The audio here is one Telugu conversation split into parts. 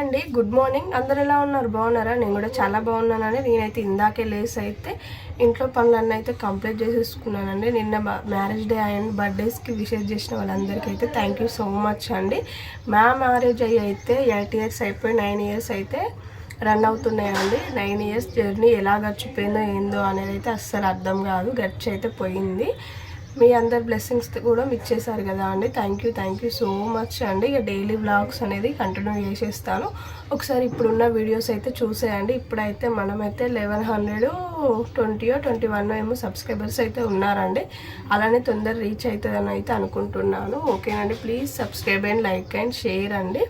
అండి. గుడ్ మార్నింగ్ అందరు ఎలా ఉన్నారు? బాగున్నారా? నేను కూడా చాలా బాగున్నానండి. నేనైతే ఇందాకే లేస్ అయితే ఇంట్లో పనులన్నీ అయితే కంప్లీట్ చేసేసుకున్నానండి. నిన్న మ్యారేజ్ డే అండ్ బర్త్డేస్కి విషెస్ చేసిన వాళ్ళందరికీ అయితే థ్యాంక్ యూ సో మచ్ అండి. మా మ్యారేజ్ అయ్యి అయితే ఎయిట్ ఇయర్స్ అయిపోయి నైన్ ఇయర్స్ అయితే రన్ అవుతున్నాయండి. నైన్ ఇయర్స్ జర్నీ ఎలా గడిచిపోయిందో ఏందో అనేది అయితే అస్సలు అర్థం కాదు. గడిచి అయితే పోయింది. మీ అందరి బ్లెస్సింగ్స్ కూడా ఇచ్చేసారు కదా అండి. Thank you thank you so much అండి. ఇక డైలీ బ్లాగ్స్ అనేది కంటిన్యూ చేసేస్తాను. ఒకసారి ఇప్పుడున్న వీడియోస్ అయితే చూసేయండి. ఇప్పుడైతే మనమైతే లెవెన్ హండ్రెడ్ ట్వంటీయో ట్వంటీ వన్ ఏమో సబ్స్క్రైబర్స్ అయితే ఉన్నారండి. అలానే తొందర రీచ్ అవుతుందని అయితే అనుకుంటున్నాను. ఓకేనండి please subscribe and like and share అండి.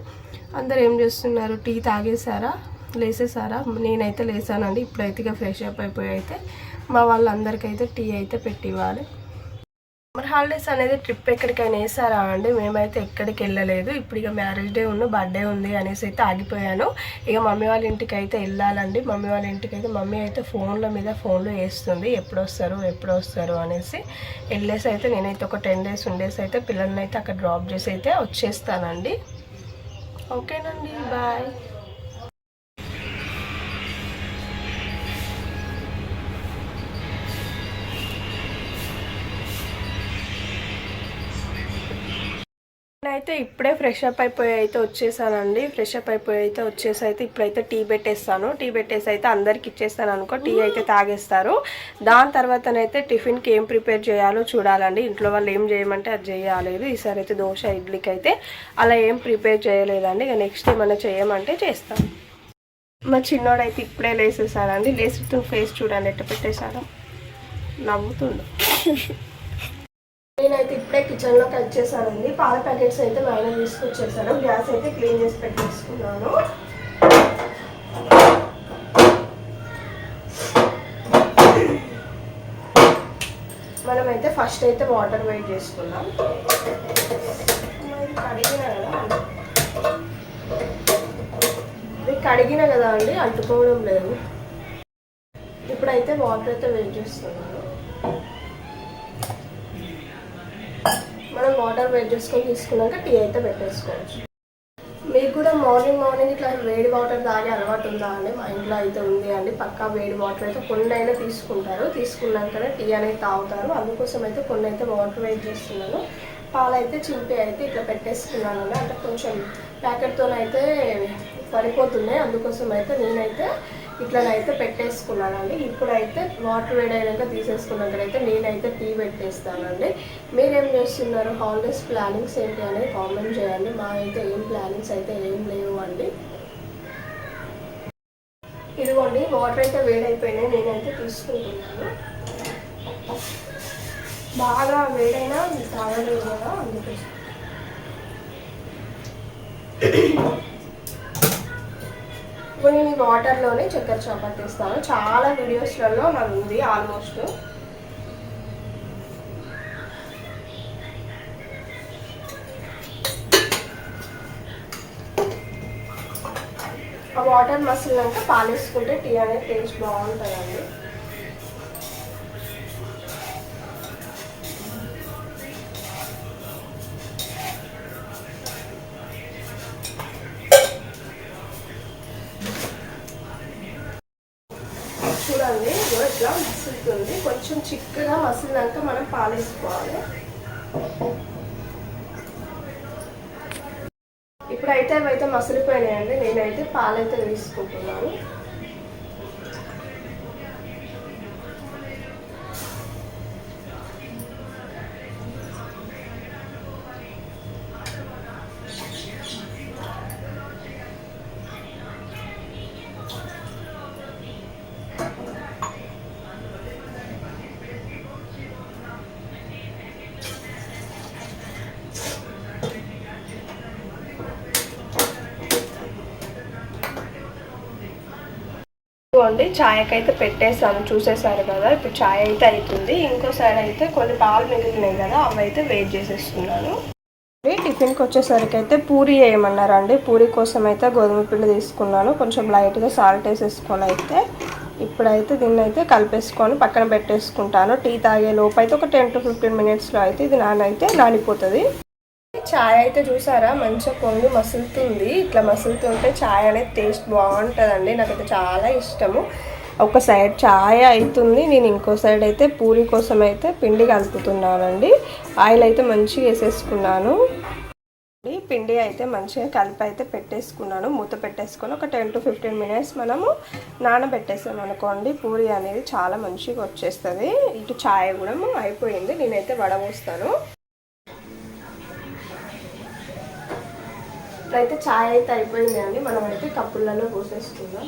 అందరు ఏం చేస్తున్నారు? టీ తాగేసారా లేసేసారా నేనైతే లేసానండి. ఇప్పుడైతే ఇక ఫ్రెష్ అప్ అయిపోయి అయితే మా వాళ్ళందరికైతే టీ అయితే పెట్టివ్వాలి. మరి హాలిడేస్ అనేది ట్రిప్ ఎక్కడికైనా వేసారా అండి? మేమైతే ఎక్కడికి వెళ్ళలేదు. ఇప్పుడు ఇక మ్యారేజ్ డే ఉన్న బర్త్డే ఉంది అనేసి అయితే ఆగిపోయాను. ఇక మమ్మీ వాళ్ళ ఇంటికి అయితే వెళ్ళాలండి. మమ్మీ వాళ్ళ ఇంటికి అయితే మమ్మీ అయితే ఫోన్ల మీద ఫోన్లు వేస్తుంది. ఎప్పుడు వస్తారు ఎప్పుడు వస్తారు అనేసి. వెళ్ళేసి అయితే నేనైతే ఒక టెన్ డేస్ ఉండేసి అయితే పిల్లల్ని అయితే అక్కడ డ్రాప్ చేసి అయితే వచ్చేస్తానండి. ఓకేనండి బాయ్ అయితే ఇప్పుడే ఫ్రెష్ అప్ అయిపోయి అయితే వచ్చేసానండి. ఫ్రెష్ అప్ అయిపోయి అయితే వచ్చేసి అయితే ఇప్పుడైతే టీ పెట్టేస్తాను. టీ పెట్టేసి అయితే అందరికి ఇచ్చేస్తాను అనుకో టీ అయితే తాగేస్తారు. దాని తర్వాతనైతే టిఫిన్కి ఏం ప్రిపేర్ చేయాలో చూడాలండి. ఇంట్లో వాళ్ళు ఏం చేయమంటే అది చేయలేదు. ఈసారి అయితే దోశ ఇడ్లీకి అయితే అలా ఏం ప్రిపేర్ చేయలేదండి. ఇక నెక్స్ట్ ఏమైనా చేయమంటే చేస్తాను. మా చిన్నోడైతే ఇప్పుడే లేసేసాడండి. లేసుతూ ఫేస్ చూడండి ఎట్ట పెట్టేశాడు. నవ్వుతుండు. నేనైతే ఇప్పుడే కిచెన్లో కట్ చేశానండి. పాల ప్యాకెట్స్ అయితే మా తీసుకొచ్చేసాను గ్యాస్ అయితే క్లీన్ చేసి పెట్టేసుకున్నాను. మనమైతే ఫస్ట్ అయితే వాటర్ వెయిట్ చేసుకుందాం. కడిగినా కడిగిన కదా? ఇది కడిగిన కదా అండి? అంటుకోవడం లేదు. ఇప్పుడైతే వాటర్ అయితే వెయిట్ చేస్తున్నాను. వాటర్ వెయిట్ చేసుకొని తీసుకున్నాక టీ అయితే పెట్టేసుకోవచ్చు. మీకు కూడా మార్నింగ్ మార్నింగ్ ఇట్లా వేడి వాటర్ తాగే అలవాటు ఉందా అండి? మా ఇంట్లో అయితే ఉంది అండి. పక్కా వేడి వాటర్ అయితే కొన్ని అయినా తీసుకుంటారు. తీసుకున్నాకనే టీ అనేది తాగుతారు. అందుకోసం అయితే కొన్ని అయితే వాటర్ వెయిట్ చేస్తున్నాను. పాలైతే చింపి అయితే ఇట్లా పెట్టేసుకున్నాను అంటే కొంచెం ప్యాకెట్తోనైతే పడిపోతున్నాయి. అందుకోసం అయితే నేనైతే ఇట్లనైతే పెట్టేసుకున్నానండి. ఇప్పుడైతే వాటర్ వేడైనాక తీసేసుకున్నాకైతే నేనైతే టీ పెట్టేస్తానండి. మీరేం చేస్తున్నారు? హాలిడేస్ ప్లానింగ్స్ ఏంటి అనేది కామెంట్ చేయండి. మా అయితే ఏం ప్లానింగ్స్ అయితే ఏం లేవు అండి. ఇదిగోండి వాటర్ అయితే వేడైపోయినాయి. నేనైతే తీసుకుంటున్నాను. బాగా వేడైనా తాగలేదు కదా అందుకోసం ఇప్పుడు నేను వాటర్లోనే చక్కెర చపాతి ఇస్తాను చాలా వీడియోస్లలో నాకు ఉంది ఆల్మోస్ట్. ఆ వాటర్ మసిలినాక పాలేసుకుంటే టీ అనేది టేస్ట్ బాగుంటుందండి. మసులుతుంది కొంచెం చిక్కగా మసిలినాక మనం పాలు వేసుకోవాలి ఇప్పుడైతే అవైతే మసిలిపోయినాయండి. నేనైతే పాలైతే తీసుకుంటున్నాను. ఇదిగోండి ఛాయ్కి అయితే పెట్టేసాను చూసేసారు కదా. ఇప్పుడు ఛాయ్ అయితే అవుతుంది ఇంకో సైడ్ అయితే కొన్ని పాలు మిగిలినాయి కదా అవి అయితే వెయిట్ చేసేస్తున్నాను టిఫిన్కి వచ్చేసరికి అయితే పూరి వేయమన్నారండి పూరి కోసం అయితే గోధుమ పిండి తీసుకున్నాను. కొంచెం లైట్గా సాల్ట్ వేసేసుకొని అయితే ఇప్పుడైతే దీన్ని అయితే కలిపేసుకొని పక్కన పెట్టేసుకుంటాను. టీ తాగే లోపు అయితే ఒక టెన్ టు ఫిఫ్టీన్ మినిట్స్లో అయితే ఇది నానైతే నానిపోతుంది. చాయ్ అయితే చూసారా? మంచిగా పొంగి మసులుతుంది. ఇట్లా మసులుతుంటే చాయ్ అనేది టేస్ట్ బాగుంటుందండి. నాకైతే చాలా ఇష్టము. ఒక సైడ్ చాయ్ అవుతుంది నేను ఇంకో సైడ్ అయితే పూరి కోసం అయితే పిండి కలుపుతున్నానండి. ఆయిల్ అయితే మంచిగా వేసేసుకున్నాను. పిండి అయితే మంచిగా కలిపి అయితే పెట్టేసుకున్నాను. మూత పెట్టేసుకొని ఒక టెన్ టు ఫిఫ్టీన్ మినిట్స్ మనము నానబెట్టేసాం అనుకోండి. పూరి అనేది చాలా మంచిగా వచ్చేస్తుంది. ఇటు చాయ్ కూడా అయిపోయింది. నేనైతే వడబోస్తాను ఇప్పుడైతే చాయ్ అయితే అయిపోయింది అండి మనం అయితే కప్పులలో పోసేసుకుందాం.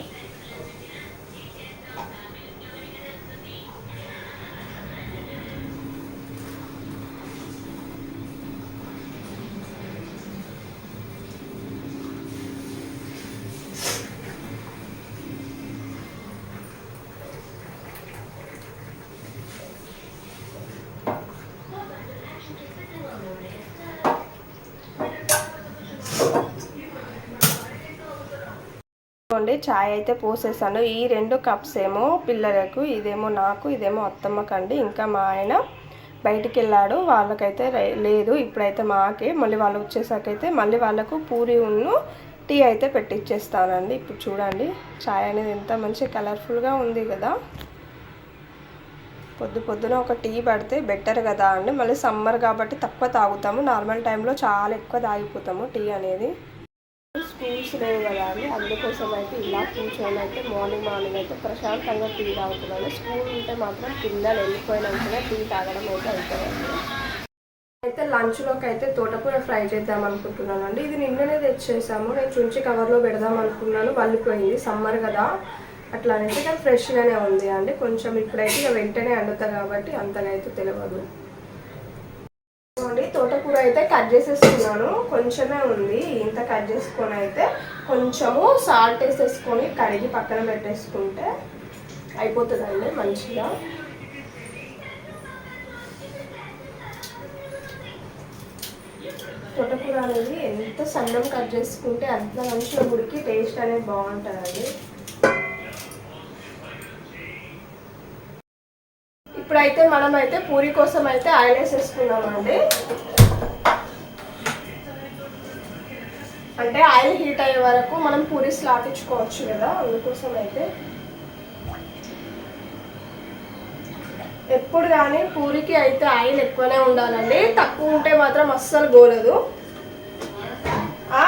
చూడండి చాయ్ అయితే పోసేసాను. ఈ రెండు కప్స్ ఏమో పిల్లలకు ఇదేమో నాకు ఇదేమో అత్తమ్మకండి. ఇంకా మా ఆయన బయటికి వెళ్ళాడు వాళ్ళకైతే లేదు ఇప్పుడైతే మాకే. మళ్ళీ వాళ్ళు వచ్చేసాకైతే మళ్ళీ వాళ్ళకు పూరి ఉన్ను టీ అయితే పెట్టిచ్చేస్తానండి. ఇప్పుడు చూడండి చాయ్ అనేది ఎంత మంచి కలర్ఫుల్గా ఉంది కదా. పొద్దు పొద్దున ఒక టీ పడితే బెటర్ కదా అండి. మళ్ళీ సమ్మర్ కాబట్టి తక్కువ తాగుతాము. నార్మల్ టైంలో చాలా ఎక్కువ తాగిపోతాము టీ అనేది. స్కూల్స్ లేవు కదా అండి అందుకోసం అయితే ఇలా కూర్చొని అయితే మార్నింగ్ మార్నింగ్ అయితే ప్రశాంతంగా టీ తాగుతున్నాను. స్కూల్ ఉంటే మాత్రం పిల్లలు వెళ్ళిపోయినాకనే టీ తాగడం అయితే అవుతుందండి అయితే లంచ్లోకి అయితే తోటకూర ఫ్రై చేద్దాం అనుకుంటున్నాను అండి ఇది నిన్ననే తెచ్చేసాము. నేను చుంచి కవర్లో పెడదాం అనుకున్నాను. వల్లిపోయింది సమ్మర్ కదా. అట్లా అనేది కానీ ఫ్రెష్గానే ఉంది అండి. కొంచెం ఇప్పుడైతే ఇక వెంటనే అండుతా కాబట్టి అంతగా అయితే తెలియదు కట్ చేసేసుకున్నాను. కొంచెమే ఉంది. ఇంత కట్ చేసుకొని అయితే కొంచెము సాల్ట్ వేసేసుకొని కడిగి పక్కన పెట్టేసుకుంటే అయిపోతుందండి మంచిగా. తోటకూర అనేది ఎంత సన్నం కట్ చేసుకుంటే అంత మంచిగా ఉడికి టేస్ట్ అనేది బాగుంటుందండి. ఇప్పుడైతే మనం అయితే పూరి కోసం అయితే ఆయిల్ వేసేసుకున్నామండి. అంటే ఆయిల్ హీట్ అయ్యే వరకు మనం పూరి స్లాటించుకోవచ్చు కదా అందుకోసం అయితే. ఎప్పుడు కానీ పూరికి అయితే ఆయిల్ ఎక్కువనే ఉండాలండి. తక్కువ ఉంటే మాత్రం అస్సలు గోలదు ఆ?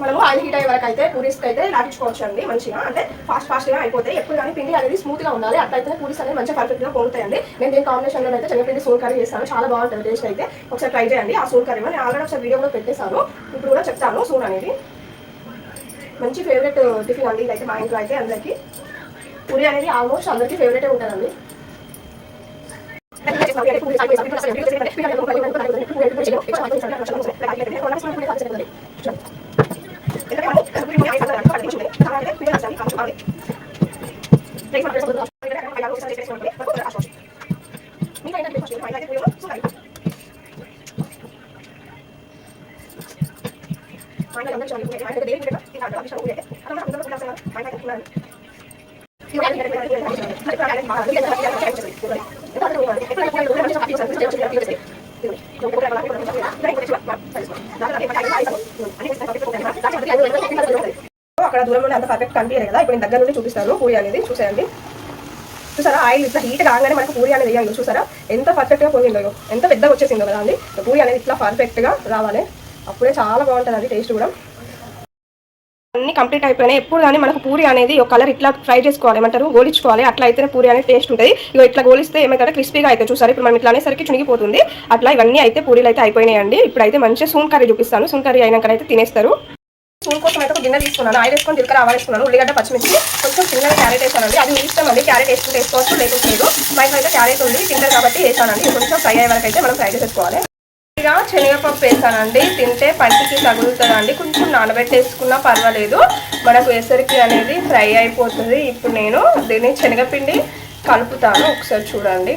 మనము ఆయిల్ హీట్ అయ్యే వరకు అయితే పూరీస్కి అయితే లాటించుకోవచ్చు అండి మంచిగా. అంటే ఫాస్ట్ ఫాస్ట్గా అయిపోతాయి. ఎప్పుడు కానీ పిండి అనేది స్మూత్గా ఉండాలి. అట్లయితే పూరీస్ అనేది మంచిగా పర్ఫెక్ట్గా పోతాయండి నేను దీని కాంబినేషన్లో అయితే చెన్నపిండి సూన్ కర్రీ చేస్తాను చాలా బాగుంటుంది. టేస్ట్ అయితే ఒకసారి ట్రై చేయండి. ఆ సూన్ కర్రీ నేను ఆల్రెడీ ఒకసారి వీడియో కూడా పెట్టేశాను. ఇప్పుడు కూడా చెప్తాను సూన్ అనేది. మంచి ఫేవరెట్ టిఫిన్ uh, అండి ఇదైతే మా ఇంట్లో అయితే అందరికీ. పూరి అనేది ఆల్మోస్ట్ అందరికీ ఫేవరెటే ఉంటుందండి. అక్కడ దూరంలో అంత పర్ఫెక్ట్ కనిపించలేదు కదా. ఇప్పుడు నేను దగ్గర నుండి చూపిస్తాను. పూరి అనేది చూసేయండి. చూసారా? ఆయిల్ ఇట్లా హీట్ కాగానే మనకు పూరి అనేది వేయండి చూసారా? ఎంత పర్ఫెక్ట్గా పొందిందో ఎంత పెద్దగా వచ్చేసిందో కదా అండి. పూరి అనేది ఇట్లా పర్ఫెక్ట్గా రావాలి. అప్పుడే చాలా బాగుంటుంది అది టేస్ట్ కూడా. అన్ని కంప్లీట్ అయిపోయినాయి. ఎప్పుడు కానీ మనకు పూరి అనేది ఒక కలర్ ఇట్లా ఫ్రై చేసుకోవాలి ఏమంటారు? గోలించుకోవాలి. అట్లా అయితేనే పూరి అనేది టేస్ట్ ఉంటుంది. ఇక ఇట్లా గోలిస్తే ఏమైతే క్రిస్పీగా అయితే చూసారు. ఇప్పుడు మనం ఇట్లా అనేసరికి చునిగిపోతుంది. అట్లా ఇవన్నీ అయితే పూరీలు అయితే అయిపోయినాయండి. ఇప్పుడు అయితే మంచిగా సూన్ కర్రీ చూపిస్తాను. సూన్ కర్రీ అయినాక అయితే తినేస్తారు. సూన్ కోసం అయితే ఒక గిన్నె తీసుకున్నాను. ఆయిల్ వేసుకొని జీలకర్ర ఆవాలేసుకున్నాను. ఉల్లిగడ్డ పచ్చిమిర్చి. కొంచెం చిన్నగా క్యారెట్ వేసానండి. అది మీ ఇష్టం అండి క్యారెట్ వేసుకుంటే వేసుకోవచ్చు లేకపోతే లేదు. మా అయితే క్యారెట్ ఉంది. తింటారు కాబట్టి వేసానండి. కొంచెం ఫ్రై అయ్యే వరకు అయితే మనం ఫ్రై చేసేసుకోవాలి. కొద్దిగా శనగపప్పు వేసానండి. తింటే పంటికి తగులుతుందండి. కొంచెం నానబెట్టేసుకున్నా పర్వాలేదు. మనకు ఎసరికి అనేది ఫ్రై అయిపోతుంది. ఇప్పుడు నేను దీన్ని శనగపిండి కలుపుతాను. ఒకసారి చూడండి.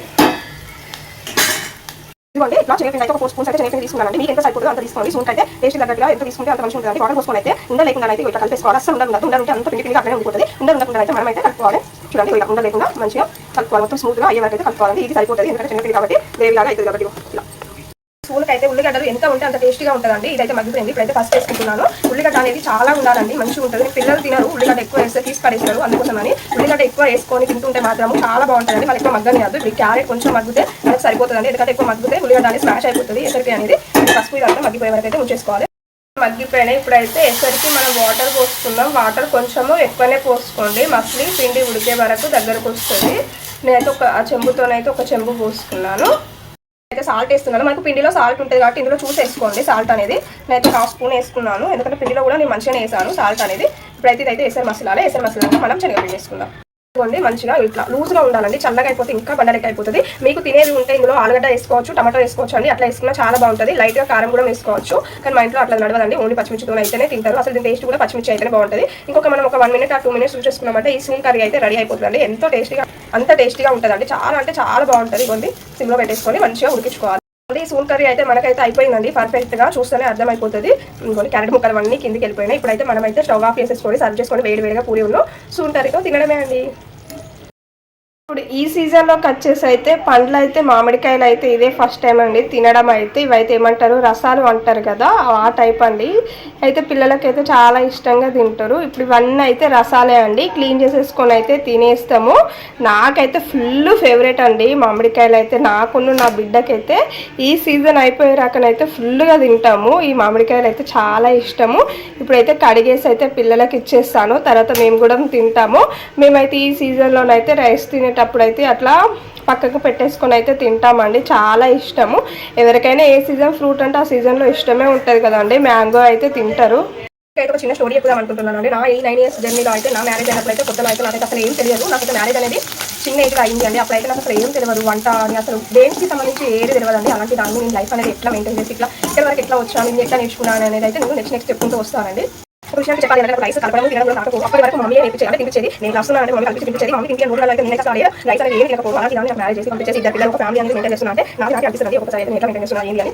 ఇదిగోండి ఇట్లా శనగపిండి అయితే ఒక ఫోర్ స్పూన్స్ అయితే తీసుకున్నానండి. మీకు ఎంత సరిపోతుందో అంత తీసుకోండి. సూన్ అయితే టేస్ట్ తగ్గట్టుగా ఎంత తీసుకుంటే అంత మంచిగా ఉంటుంది. వాటర్ పోసుకొని అయితే ఉండ లేకుండా అయితే ఇట్లా కలిపేసుకోవాలి. అసలు ఉండదు. ఉండదు. ఉంటే అంత పిండి పిండి ఉండిపోతుంది. ఉండకుండా అయితే మనం అయితే కలుపుకోవాలి. చూడండి ఇలా ఉండ లేకుండా మంచిగా కలుపుకోవాలి. మొత్తం స్మూత్గా అయ్యే వరకు అయితే కలుపుకోవాలి ఇది సరిపోతుంది. ఎందుకంటే శనగపిండి కాబట్టి గ్రేవీ లాగా అవుతుంది కాబట్టి. ఇలా స్పూన్కి అయితే ఉల్లిగడ్డలు ఎంత ఉంటే అంత టేస్టీగా ఉంటుందండి. ఇదైతే మగ్గిపోయింది. ఇప్పుడైతే ఫస్ట్ వేసుకుంటున్నాను ఉల్లిగడ్డ అనేది చాలా ఉండాలండి. మంచిగా ఉంటుంది. పిల్లలు తినరు. ఉల్లిగడ్డ ఎక్కువ వేస్తే తీసి పడేస్తారు అందుకోసమని. ఉల్లిగడ్డ ఎక్కువ వేసుకొని తింటుంటే మాత్రం చాలా బాగుంటుందండి. మనకి ఎక్కువ మగ్గని కాదు. ఇప్పుడు క్యారెట్ కొంచెం మగ్గితే మనకు సరిపోతుందండి. ఎందుకంటే ఎక్కువ మగ్గితే ఉల్లిగడ్డ అనేది స్మాష్ అయిపోతుంది. ఎసరికి అనేది పసుపు ఇదంతా మగ్గిపోయే వరకు అయితే ఉంచేసుకోవాలి. మగ్గిపోయినాయి ఇప్పుడైతే ఎసరికి మనం వాటర్ పోసుకుందాం వాటర్ కొంచెము ఎక్కువనే పోసుకోండి. మసిలి పిండి ఉడికే వరకు దగ్గరకు వస్తుంది. నేనైతే ఒక చెంబుతోనైతే ఒక చెంబు పోసుకున్నాను. అయితే సాల్ట్ వేస్తున్నాను. మనకు పిండిలో సాల్ట్ ఉంటుంది కాబట్టి ఇందులో చూసి వేసుకోండి. సాల్ట్ అనేది నేనైతే హాఫ్ స్పూన్ వేసుకున్నాను. ఎందుకంటే పిండిలో కూడా నేను మంచిగానే వేసాను సాల్ట్ అనేది. ఇప్పుడైతే ఇదైతే ఎసర్ మసాలా ఎసర్ మసాలా మనం శనగపిండి వేసుకుందాం. ఇదిగోండి మంచిగా ఇట్లా లూజ్గా ఉండాలండి. చల్లగా అయిపోతే ఇంకా బండలెక్క అయిపోతుంది. మీకు తినేది ఉంటే ఇందులో ఆలుగడ్డ వేసుకోవచ్చు టమాటో వేసుకోవచ్చు అండి. అట్లా వేసుకున్నా చాలా బాగుంటుంది. లైట్గా కారం కూడా వేసుకోవచ్చు. కానీ మా ఇంట్లో అట్లా నడవదండి. ఓన్లీ పచ్చిమిర్చితో అయితేనే తింటారు. అసలు దీని టేస్ట్ కూడా పచ్చిమిర్చి అయితేనే బాగుంటుంది. ఇంకొక మనం ఒక వన్ మినిట్ ఆ టూ మినిట్స్ చూసేసుకున్నామంటే ఈ సూన్ కర్రీ అయితే రెడీ అయిపోతుందండి. ఎంతో టేస్టీగా అంత టేస్టీగా ఉంటుందండి. చాలా అంటే చాలా బాగుంటుంది. ఇవ్వండి సిమ్లో పెట్టేసుకొని మంచిగా ఉడికించుకోవాలి. ఈ సూన్ కర్రీ అయితే మనకైతే అయిపోయిందండి. పర్ఫెక్ట్గా చూస్తేనే అర్థమైపోతుంది. ఇంకోటి క్యారెట్ ముక్కలు అన్నీ కిందికి వెళ్ళిపోయినాయి. ఇప్పుడైతే మనమైతే స్టవ్ ఆఫ్ చేసేసుకొని సర్వ్ చేసుకొని వేడి వేడిగా పూరి ఉన్నాం. సూన్ కర్రీతో తినడమే అండి. ఇప్పుడు ఈ సీజన్లోకి వచ్చేసి అయితే పండ్లు అయితే మామిడికాయలు అయితే ఇదే ఫస్ట్ టైం అండి. తినడం అయితే ఇవైతే ఏమంటారు? రసాలు అంటారు కదా ఆ టైప్ అండి. అయితే పిల్లలకైతే చాలా ఇష్టంగా తింటారు. ఇప్పుడు ఇవన్నీ అయితే రసాలే అండి. క్లీన్ చేసేసుకొని అయితే తినేస్తాము. నాకైతే ఫుల్ ఫేవరెట్ అండి మామిడికాయలు అయితే నాకును నా బిడ్డకైతే ఈ సీజన్ అయిపోయేరాకనైతే ఫుల్గా తింటాము. ఈ మామిడికాయలు అయితే చాలా ఇష్టము. ఇప్పుడైతే కడిగేసి అయితే పిల్లలకి ఇచ్చేస్తాను. తర్వాత మేము కూడా తింటాము. మేమైతే ఈ సీజన్లోనైతే రైస్ తినేటప్పుడు అయితే అట్లా పక్కకు పెట్టేసుకొని అయితే తింటామండి. చాలా ఇష్టము. ఎవరికైనా ఏ సీజన్ ఫ్రూట్ అంటే ఆ సీజన్లో ఇష్టమే ఉంటుంది కదండి. మ్యాంగో అయితే తింటారు. అయితే ఒక చిన్న స్టోరీ చెప్పుదాం అనుకుంటున్నాను అండి నా ఈ నైన్ ఇయర్స్ జర్నీలో అయితే నా మ్యారేజ్ అయినప్పుడు అయితే కొత్తలో అయితే నాకు అసలు ఏం తెలియదు. నాకు అసలు మ్యారేజ్ అనేది చిన్న ఏజ్గా అయింది అండి అప్పుడైతే నాకు అసలు ఏం తెలియదు. వంట అని అసలు దేనికి సంబంధించి ఏది తెలియదండి. అలాంటి దాన్ని నేను లైఫ్ అనేది ఎట్లా మెయింటైన్ చేసి ఇట్లా ఇక్కడ వరకు ఎట్లా వచ్చాను నేను ఎట్లా నేర్చుకున్నాను అనేది అయితే నేను నెక్స్ట్ నెక్స్ట్ చెప్పుకుంటూ వస్తానండి. ఒక విషయం చెప్పాలి అంటే రైస్ కలపడం తినడం కూడా నాకు అప్పటి వరకు మమ్మీ నేర్పించేది అంటే తినిపించేది. నేను వస్తున్నాను అంటే మమ్మీ కలిపి తినిపించేది. మమ్మీ తింటే మూడు అయితే నేను కాదు రైస్ అనేది ఏం తినకపోవడం అలా దాన్ని మ్యారేజ్ చేసి పంపించేసి ఇద్దరు పిల్లలు ఒక ఫ్యామిలీ అనేది మెయింటైన్ చేస్తున్నా అంటే నాకు నాకు అనిపిస్తుంది ఒకసారి అయితే మెయింటైన్ చేస్తున్నాను ఏంటి అని.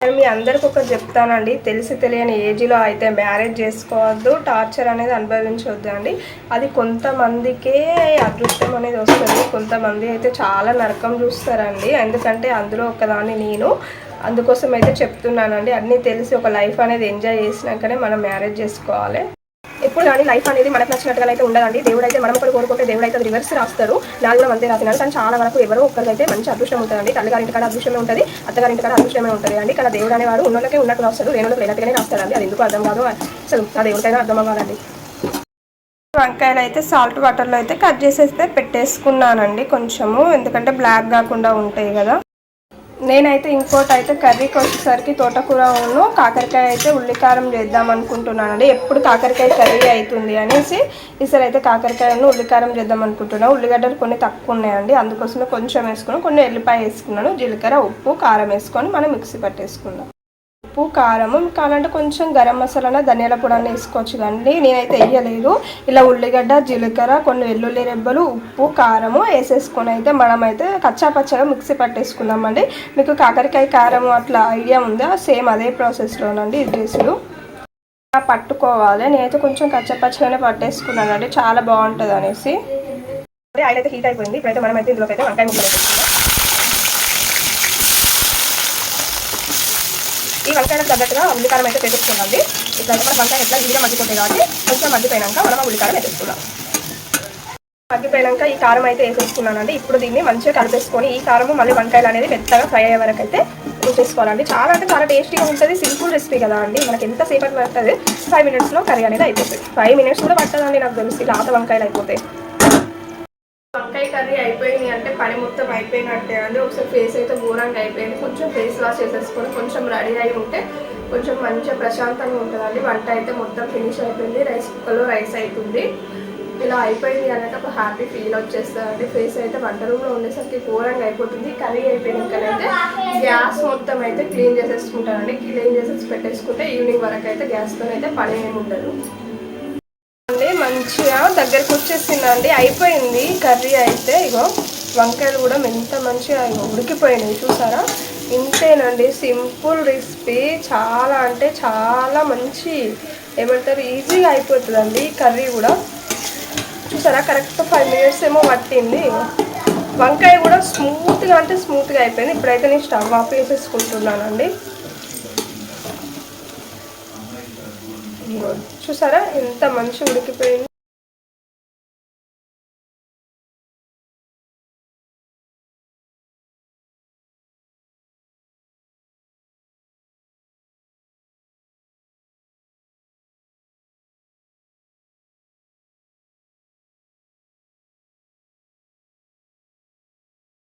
నేను మీ అందరికి ఒకటి చెప్తానండి. తెలిసి తెలియని ఏజ్లో అయితే మ్యారేజ్ చేసుకోవద్దు టార్చర్ అనేది అనుభవించవద్దు అండి అది కొంతమందికే అదృష్టం అనేది వస్తుంది. కొంతమంది అయితే చాలా నరకం చూస్తారండి. ఎందుకంటే అందులో ఒకదాన్ని నేను. అందుకోసం అయితే చెప్తున్నానండి అన్నీ తెలిసి ఒక లైఫ్ అనేది ఎంజాయ్ చేసినాకనే మనం మ్యారేజ్ చేసుకోవాలి. ఎప్పుడు కానీ లైఫ్ అనేది మనకు నచ్చినట్టుగా అయితే ఉండదండి. దేవుడు అయితే మనం ఒకరు కోరుకుంటే దేవుడు అయితే రివర్స్ రాస్తారు. నాది కూడా అంతే రాసినాడు కానీ చాలా వరకు ఎవరో ఒక్కరికైతే మంచి అదృష్టం ఉంటుందండి. తల్లిగారింటి కాడ అదృష్టమే ఉంటుంది అత్తగారింటి కాడ అదృష్టమే ఉంటుంది. అండి కానీ దేవుడు అనేవాడు ఉన్నోళ్ళకే ఉన్నట్టు రాస్తాడు లేనోళ్ళకి లేనట్టుగానే రాస్తాడండి. అది ఎందుకు అర్థం కాదు? అసలు అది దేవుడికైనా అర్థం అవ్వాలండి. వంకాయలు అయితే సాల్ట్ వాటర్లో అయితే కట్ చేసేస్తే పెట్టేసుకున్నానండి కొంచెము. ఎందుకంటే బ్లాక్ కాకుండా ఉంటాయి కదా. నేనైతే ఇంకోటి అయితే కర్రీకి వచ్చేసరికి తోటకూర ఉన్ను కాకరకాయ అయితే ఉల్లికారం చేద్దాం అనుకుంటున్నానండి. ఎప్పుడు కాకరకాయ కర్రీ అవుతుంది అనేసి ఈసారి అయితే కాకరకాయను ఉల్లికారం చేద్దాం అనుకుంటున్నాను ఉల్లిగడ్డలు కొన్ని తక్కువ ఉన్నాయండి అందుకోసమే కొంచెం వేసుకుని కొన్ని ఎల్లిపాయ వేసుకున్నాను. జీలకర్ర ఉప్పు కారం వేసుకొని మనం మిక్సీ పట్టేసుకుందాం. ఉప్పు కారము కావాలంటే కొంచెం గరం మసాలా ధనియాల పొడి అన్న వేసుకోవచ్చు కానీ నేనైతే వేయలేదు. ఇలా ఉల్లిగడ్డ జీలకర్ర కొన్ని వెల్లుల్లి రెబ్బలు ఉప్పు కారము వేసేసుకొని అయితే మనమైతే కచ్చా పచ్చగా మిక్సీ పట్టేసుకుందామండి. మీకు కాకరకాయ కారం అట్లా ఐడియా ఉందా? సేమ్ అదే ప్రాసెస్లోనండి ఇది చేసుడు పట్టుకోవాలి. నేనైతే కొంచెం కచ్చా పచ్చగానే పట్టేసుకున్నానండి. చాలా బాగుంటుంది అనేసి ఆయిల్ అయితే హీట్ అయిపోయింది. ఇప్పుడైతే మనమైతే ఇందులోకి అయితే వంకాయ ముక్కలు వేసుకుందాం వంకాయలకు తగ్గట్టుగా ఉల్లికారం అయితే వేసేసుకోండి ఇట్లా మన వంకాయ ఎట్లా ఈజీగా మగ్గిపోతాయి కాబట్టి కొంచెం మగ్గిపోయినాక మనం ఉల్లికారం వేసేసుకున్నాం మగ్గిపోయినాక ఈ కారం అయితే వేసేసుకున్నానండి. ఇప్పుడు దీన్ని మంచిగా కలిపేసుకొని ఈ కారము మళ్ళీ వంకాయలు అనేది మెత్తగా ఫ్రై అయ్యే వరకు అయితే చూసేసుకోవాలండి చాలా అంటే చాలా టేస్టీగా ఉంటుంది. సింపుల్ రెసిపీ కదా అండి. మనకి ఎంత సేపటి పడుతుంది? ఫైవ్ మినిట్స్లో కర్రీ అనేది అయిపోతుంది. ఫైవ్ మినిట్స్ కూడా పట్టదండి నాకు తెలిసి. లాత వంకాయలు అయిపోతాయి కర్రీ అయిపోయింది అంటే పని మొత్తం అయిపోయినట్టే అండి. ఒకసారి ఫేస్ అయితే ఘోరంగా అయిపోయింది. కొంచెం ఫేస్ వాష్ చేసేసుకొని కొంచెం రెడీ అయి ఉంటే కొంచెం మంచిగా ప్రశాంతంగా ఉంటుందండి. వంట అయితే మొత్తం ఫినిష్ అయిపోయింది. రైస్ కుక్కర్లో రైస్ అవుతుంది ఇలా అయిపోయింది అన్నట్టు ఒక హ్యాపీ ఫీల్ వచ్చేస్తుంది ఫేస్ అయితే వంట రూమ్లో ఉండేసరికి ఘోరంగా అయిపోతుంది. కర్రీ అయిపోయినాకనైతే గ్యాస్ మొత్తం అయితే క్లీన్ చేసేసుకుంటానండి. క్లీన్ చేసేసి పెట్టేసుకుంటే ఈవినింగ్ వరకు అయితే గ్యాస్తో అయితే పని ఏమి ఉండదు. అండి మంచిగా దగ్గరకు వచ్చేసిందండి. అయిపోయింది కర్రీ అయితే. ఇగో వంకాయలు కూడా ఎంత మంచిగా ఇగో ఉడికిపోయినాయి చూసారా? ఇంతేనండి సింపుల్ రెసిపీ. చాలా అంటే చాలా మంచి ఏమంటారు ఈజీగా అయిపోతుందండి కర్రీ కూడా. చూసారా కరెక్ట్ ఫైవ్ మినిట్స్ ఏమో పట్టింది. వంకాయ కూడా స్మూత్గా అంటే స్మూత్గా అయిపోయింది. ఇప్పుడైతే నేను స్టవ్ ఆఫ్ వేసేసుకుంటున్నానండి చూసారా? ఎంత మంచి ఉడికిపోయింది.